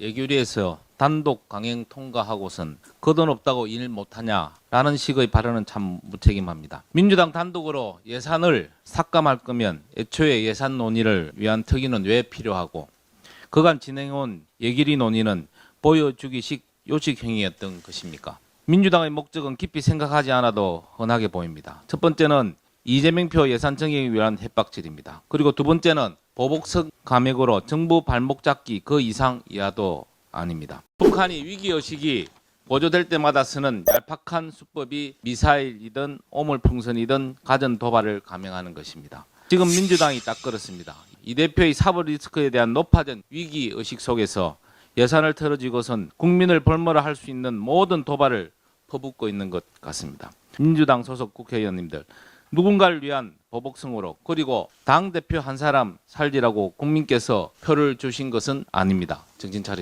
예규리에서 단독 강행 통과하고선 거돈 없다고 일 못하냐라는 식의 발언은 참 무책임합니다. 민주당 단독으로 예산을 삭감할 거면 애초에 예산 논의를 위한 특위는 왜 필요하고 그간 진행해온 예결위 논의는 보여주기식 요식 행위였던 것입니까? 민주당의 목적은 깊이 생각하지 않아도 훤하게 보입니다. 첫 번째는 이재명표 예산 정액을 위한 협박질입니다. 그리고 두 번째는 보복성 감액으로 정부 발목 잡기 그 이상 이하도 아닙니다. 북한이 위기의식이 고조될 때마다 쓰는 얄팍한 수법이 미사일이든 오물풍선이든 가전 도발을 감행하는 것입니다. 지금 민주당이 딱 그렇습니다. 이 대표의 사법 리스크에 대한 높아진 위기 의식 속에서 예산을 틀어지고선 국민을 벌머라 할수 있는 모든 도발을 퍼붓고 있는 것 같습니다. 민주당 소속 국회의원님들 누군가를 위한 보복성으로 그리고 당 대표 한 사람 살리라고 국민께서 표를 주신 것은 아닙니다. 정신 차리.